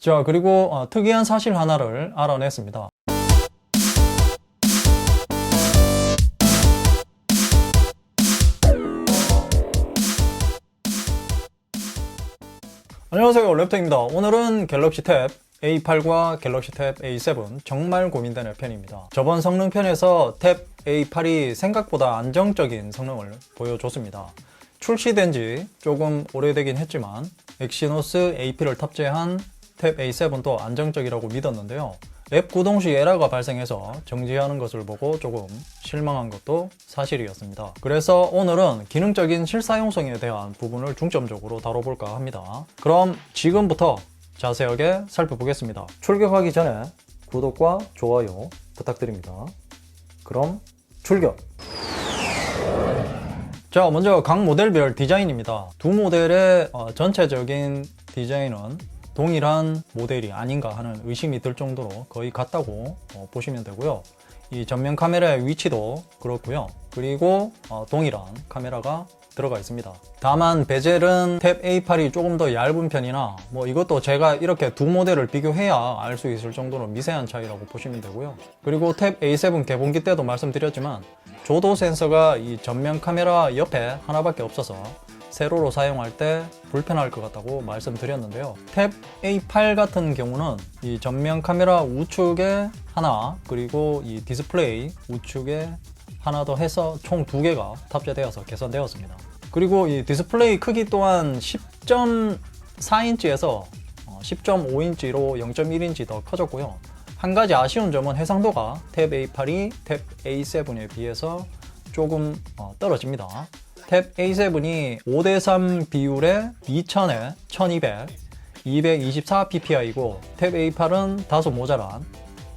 자, 그리고 어, 특이한 사실 하나를 알아냈습니다. 안녕하세요 랩터입니다. 오늘은 갤럭시 탭 A8과 갤럭시 탭 A7 정말 고민되는 편입니다. 저번 성능 편에서 탭 A8이 생각보다 안정적인 성능을 보여줬습니다. 출시된 지 조금 오래되긴 했지만 엑시노스 AP를 탑재한 탭 A7도 안정적이라고 믿었는데요 앱 구동 시 에러가 발생해서 정지하는 것을 보고 조금 실망한 것도 사실이었습니다. 그래서 오늘은 기능적인 실사용성에 대한 부분을 중점적으로 다뤄볼까 합니다. 그럼 지금부터 자세하게 살펴보겠습니다. 출격하기 전에 구독과 좋아요 부탁드립니다. 그럼 출격! 자, 먼저 각 모델별 디자인입니다. 두 모델의 어, 전체적인 디자인은 동일한 모델이 아닌가 하는 의심이 들 정도로 거의 같다고 어, 보시면 되고요. 이 전면 카메라의 위치도 그렇고요. 그리고 어, 동일한 카메라가 들어가 있습니다. 다만 베젤은 탭 A8이 조금 더 얇은 편이나 뭐 이것도 제가 이렇게 두 모델을 비교해야 알 수 있을 정도로 미세한 차이라고 보시면 되고요. 그리고 탭 A7 개봉기 때도 말씀드렸지만 조도 센서가 이 전면 카메라 옆에 하나밖에 없어서 세로로 사용할 때 불편할 것 같다고 말씀드렸는데요. 탭 A8 같은 경우는 이 전면 카메라 우측에 하나 그리고 이 디스플레이 우측에 하나 더 해서 총 두 개가 탑재되어서 개선되었습니다. 그리고 이 디스플레이 크기 또한 10.4인치에서 10.5인치로 0.1인치 더 커졌고요. 한 가지 아쉬운 점은 해상도가 탭 A8이 탭 A7에 비해서 조금 어, 떨어집니다. 탭 A7이 5대3 비율에 2000에 1200, 224 PPI이고 탭 A8은 다소 모자란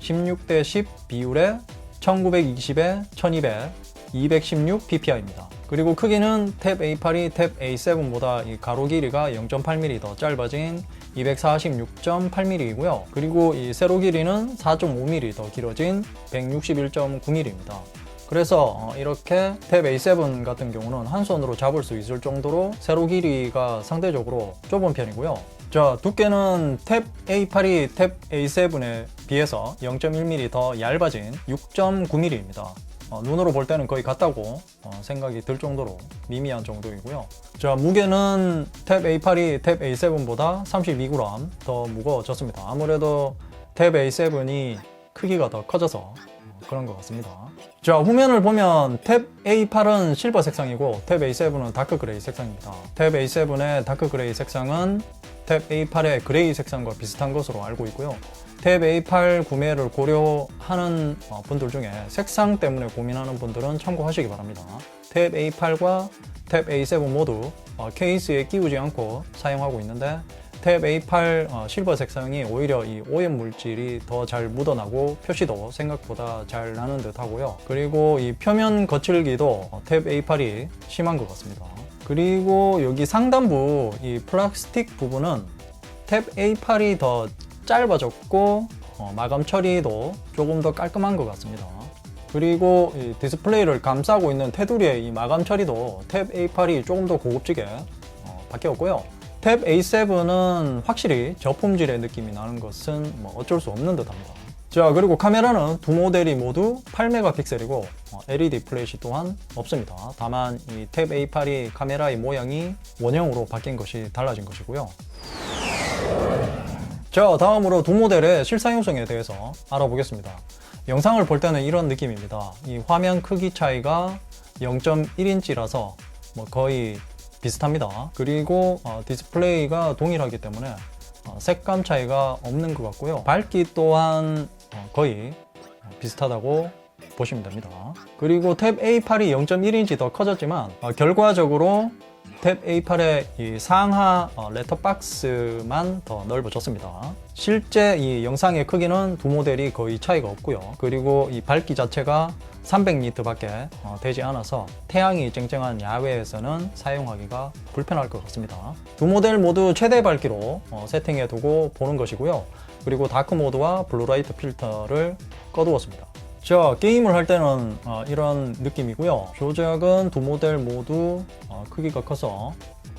16대 10 비율에 1920에 1200, 216 PPI입니다. 그리고 크기는 탭 A8이 탭 A7보다 이 가로 길이가 0.8mm 더 짧아진 246.8mm이고요. 그리고 이 세로 길이는 4.5mm 더 길어진 161.9mm입니다. 그래서 어, 이렇게 탭 A7 같은 경우는 한 손으로 잡을 수 있을 정도로 세로 길이가 상대적으로 좁은 편이고요. 자, 두께는 탭 A8이 탭 A7에 비해서 0.1mm 더 얇아진 6.9mm입니다. 어, 눈으로 볼 때는 거의 같다고 어, 생각이 들 정도로 미미한 정도이고요. 자, 무게는 탭 A8이 탭 A7보다 32g 더 무거워졌습니다. 아무래도 탭 A7이 크기가 더 커져서 어, 그런 것 같습니다. 자, 후면을 보면 탭 A8은 실버 색상이고 탭 A7은 다크 그레이 색상입니다. 탭 A7의 다크 그레이 색상은 탭 A8의 그레이 색상과 비슷한 것으로 알고 있고요. 탭 A8 구매를 고려하는 어, 분들 중에 색상 때문에 고민하는 분들은 참고하시기 바랍니다. 탭 A8과 탭 A7 모두 어, 케이스에 끼우지 않고 사용하고 있는데 탭 A8 어, 실버 색상이 오히려 이 오염 물질이 더 잘 묻어나고 표시도 생각보다 잘 나는 듯 하고요. 그리고 이 표면 거칠기도 어, 탭 A8이 심한 것 같습니다. 그리고 여기 상단부 이 플라스틱 부분은 탭 A8이 더 짧아졌고 어, 마감 처리도 조금 더 깔끔한 것 같습니다. 그리고 이 디스플레이를 감싸고 있는 테두리의 이 마감 처리도 탭 A8이 조금 더 고급지게 어, 바뀌었고요. 탭 A7은 확실히 저품질의 느낌이 나는 것은 뭐 어쩔 수 없는 듯 합니다. 자, 그리고 카메라는 두 모델이 모두 8메가픽셀이고 어, LED 플래시 또한 없습니다. 다만 이 탭 A8이 카메라의 모양이 원형으로 바뀐 것이 달라진 것이고요. 자, 다음으로 두 모델의 실사용성에 대해서 알아보겠습니다. 영상을 볼 때는 이런 느낌입니다. 이 화면 크기 차이가 0.1인치라서 뭐 거의 비슷합니다. 그리고 어, 디스플레이가 동일하기 때문에 어, 색감 차이가 없는 것 같고요. 밝기 또한 어, 거의 비슷하다고 보시면 됩니다. 그리고 탭 A8이 0.1인치 더 커졌지만 어, 결과적으로 탭 A8의 이 상하 어, 레터 박스만 더 넓어졌습니다. 실제 이 영상의 크기는 두 모델이 거의 차이가 없고요. 그리고 이 밝기 자체가 300니트 밖에 어, 되지 않아서 태양이 쨍쨍한 야외에서는 사용하기가 불편할 것 같습니다. 두 모델 모두 최대 밝기로 어, 세팅해 두고 보는 것이고요. 그리고 다크 모드와 블루라이트 필터를 꺼두었습니다. 자, 게임을 할 때는 어, 이런 느낌이고요. 조작은 두 모델 모두 어, 크기가 커서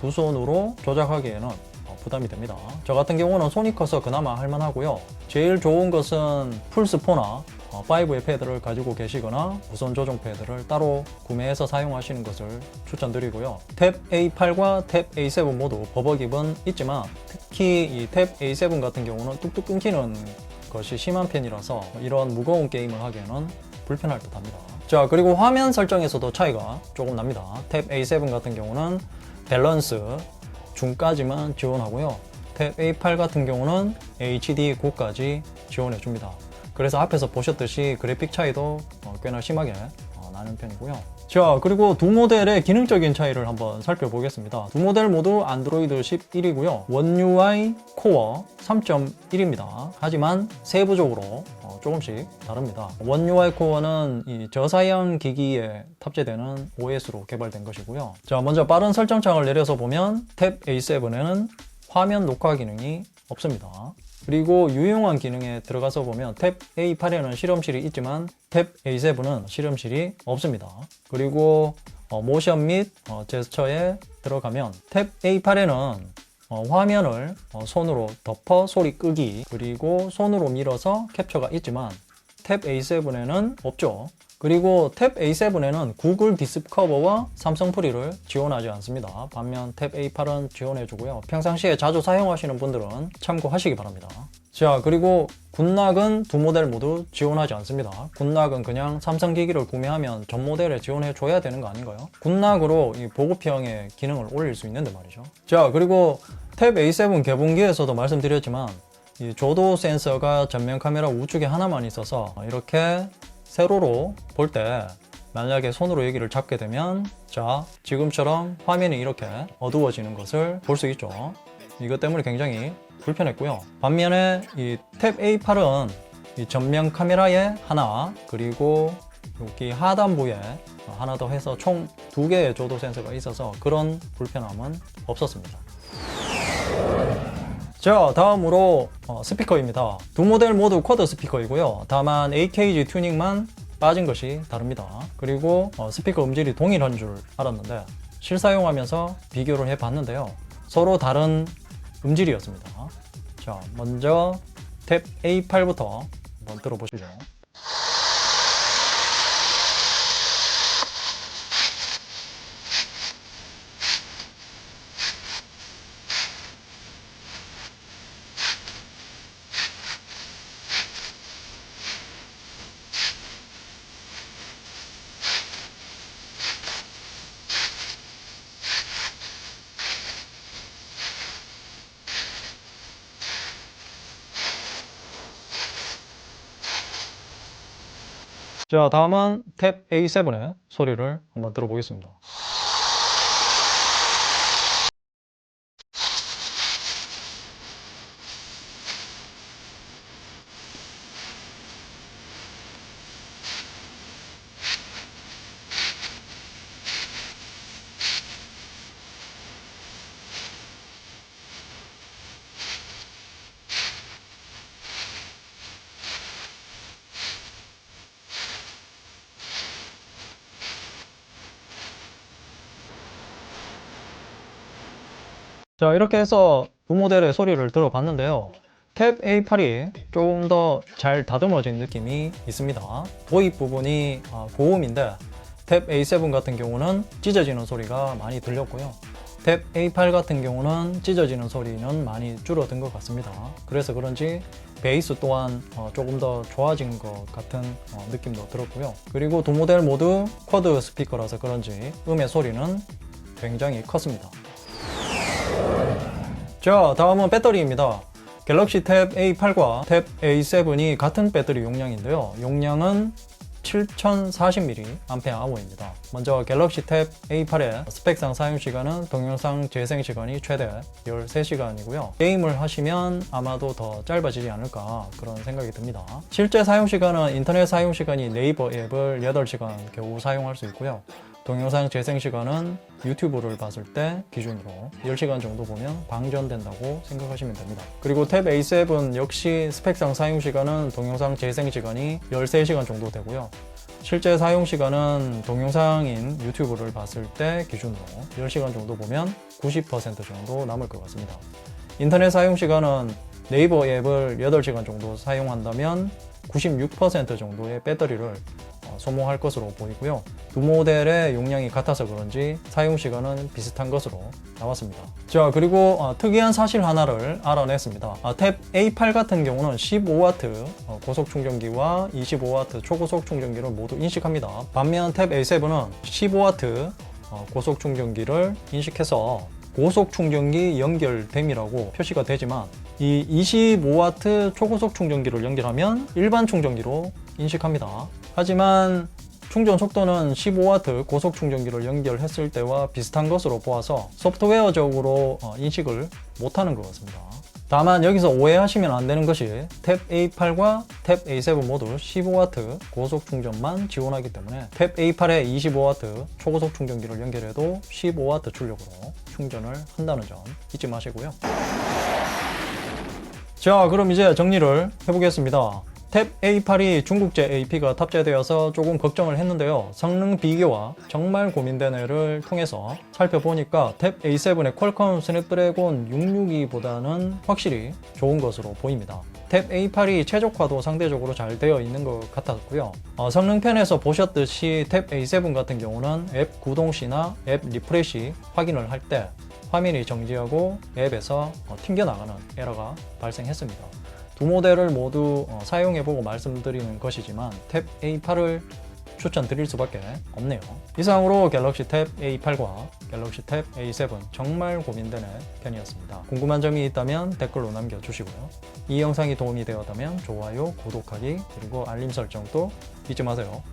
두 손으로 조작하기에는 어, 부담이 됩니다. 저 같은 경우는 손이 커서 그나마 할만하고요. 제일 좋은 것은 플스4나 5의 패드를 가지고 계시거나 무선 조종 패드를 따로 구매해서 사용하시는 것을 추천드리고요. 탭 A8과 탭 A7 모두 버벅입은 있지만 특히 이 탭 A7 같은 경우는 뚝뚝 끊기는 것이 심한 편이라서 이런 무거운 게임을 하기에는 불편할 듯 합니다. 자, 그리고 화면 설정에서도 차이가 조금 납니다. 탭 A7 같은 경우는 밸런스 중까지만 지원하고요. 탭 A8 같은 경우는 HD 고까지 지원해 줍니다. 그래서 앞에서 보셨듯이 그래픽 차이도 어, 꽤나 심하게 어, 나는 편이고요. 자, 그리고 두 모델의 기능적인 차이를 한번 살펴보겠습니다. 두 모델 모두 안드로이드 11이고요. 원 UI 코어 3.1입니다. 하지만 세부적으로 어, 조금씩 다릅니다. 원 UI 코어는 이 저사양 기기에 탑재되는 OS로 개발된 것이고요. 자, 먼저 빠른 설정 창을 내려서 보면 탭 A7에는 화면 녹화 기능이 없습니다. 그리고 유용한 기능에 들어가서 보면 탭 A8에는 실험실이 있지만 탭 A7은 실험실이 없습니다. 그리고 어, 모션 및 어, 제스처에 들어가면 탭 A8에는 어, 화면을 어, 손으로 덮어 소리 끄기 그리고 손으로 밀어서 캡처가 있지만 탭 A7에는 없죠. 그리고 탭 A7에는 구글 디스커버와 삼성 프리를 지원하지 않습니다. 반면 탭 A8은 지원해주고요. 평상시에 자주 사용하시는 분들은 참고하시기 바랍니다. 자, 그리고 굿락은 두 모델 모두 지원하지 않습니다. 굿락은 그냥 삼성 기기를 구매하면 전 모델에 지원해 줘야 되는 거 아닌가요? 굿락으로 이 보급형의 기능을 올릴 수 있는데 말이죠. 자, 그리고 탭 A7 개봉기에서도 말씀드렸지만 이 조도 센서가 전면 카메라 우측에 하나만 있어서 이렇게 세로로 볼 때 만약에 손으로 여기를 잡게 되면 자 지금처럼 화면이 이렇게 어두워지는 것을 볼 수 있죠. 이것 때문에 굉장히 불편했고요. 반면에 이 탭 A8은 이 전면 카메라에 하나 그리고 여기 하단부에 하나 더 해서 총 두 개의 조도 센서가 있어서 그런 불편함은 없었습니다 자 다음으로 어, 스피커입니다. 두 모델 모두 쿼드 스피커이고요. 다만 AKG 튜닝만 빠진 것이 다릅니다. 그리고 어, 스피커 음질이 동일한 줄 알았는데 실사용하면서 비교를 해봤는데요. 서로 다른 음질이었습니다. 자 먼저 탭 A8부터 한번 들어보시죠 자 다음은 탭 A7의 소리를 한번 들어보겠습니다 자 이렇게 해서 두 모델의 소리를 들어봤는데요. 탭 A8이 조금 더 잘 다듬어진 느낌이 있습니다. 도입 부분이 아, 고음인데 탭 A7 같은 경우는 찢어지는 소리가 많이 들렸고요. 탭 A8 같은 경우는 찢어지는 소리는 많이 줄어든 것 같습니다. 그래서 그런지 베이스 또한 어, 조금 더 좋아진 것 같은 어, 느낌도 들었고요. 그리고 두 모델 모두 쿼드 스피커라서 그런지 음의 소리는 굉장히 컸습니다 자 다음은 배터리입니다. 갤럭시 탭 A8과 탭 A7이 같은 배터리 용량인데요. 용량은 7040mAh입니다. 먼저 갤럭시 탭 A8의 스펙상 사용시간은 동영상 재생시간이 최대 13시간이고요. 게임을 하시면 아마도 더 짧아지지 않을까 그런 생각이 듭니다. 실제 사용시간은 인터넷 사용시간이 네이버 앱을 8시간 겨우 사용할 수 있고요 동영상 재생 시간은 유튜브를 봤을 때 기준으로 10시간 정도 보면 방전된다고 생각하시면 됩니다. 그리고 탭 A7 역시 스펙상 사용 시간은 동영상 재생 시간이 13시간 정도 되고요. 실제 사용 시간은 동영상인 유튜브를 봤을 때 기준으로 10시간 정도 보면 90% 정도 남을 것 같습니다. 인터넷 사용 시간은 네이버 앱을 8시간 정도 사용한다면 96% 정도의 배터리를 어, 소모할 것으로 보이고요. 두 모델의 용량이 같아서 그런지 사용 시간은 비슷한 것으로 나왔습니다. 자, 그리고 어, 특이한 사실 하나를 알아냈습니다. 아, 탭 A8 같은 경우는 15W 어, 고속 충전기와 25W 초고속 충전기를 모두 인식합니다. 반면 탭 A7은 15W 어, 고속 충전기를 인식해서 고속 충전기 연결됨이라고 표시가 되지만 이 25W 초고속 충전기를 연결하면 일반 충전기로 인식합니다. 하지만 충전 속도는 15W 고속 충전기를 연결했을 때와 비슷한 것으로 보아서 소프트웨어적으로 어, 인식을 못하는 것 같습니다. 다만 여기서 오해하시면 안 되는 것이 탭 A8과 탭 A7 모두 15W 고속 충전만 지원하기 때문에 탭 A8에 25W 초고속 충전기를 연결해도 15W 출력으로 충전을 한다는 점 잊지 마시고요. 자, 그럼 이제 정리를 해보겠습니다. 탭 A8이 중국제 AP가 탑재되어서 조금 걱정을 했는데요. 성능 비교와 정말 고민된 애를 통해서 살펴보니까 탭 A7의 퀄컴 스냅드래곤 662보다는 확실히 좋은 것으로 보입니다. 탭 A8이 최적화도 상대적으로 잘 되어 있는 것 같았고요. 어, 성능 편에서 보셨듯이 탭 A7 같은 경우는 앱 구동 시나 앱 리프레시 확인을 할 때 화면이 정지하고 앱에서 어, 튕겨나가는 에러가 발생했습니다. 두 모델을 모두 어, 사용해보고 말씀드리는 것이지만 탭 A8을 추천드릴 수밖에 없네요. 이상으로 갤럭시 탭 A8과 갤럭시 탭 A7 정말 고민되는 편이었습니다. 궁금한 점이 있다면 댓글로 남겨주시고요. 이 영상이 도움이 되었다면 좋아요, 구독하기, 그리고 알림 설정도 잊지 마세요.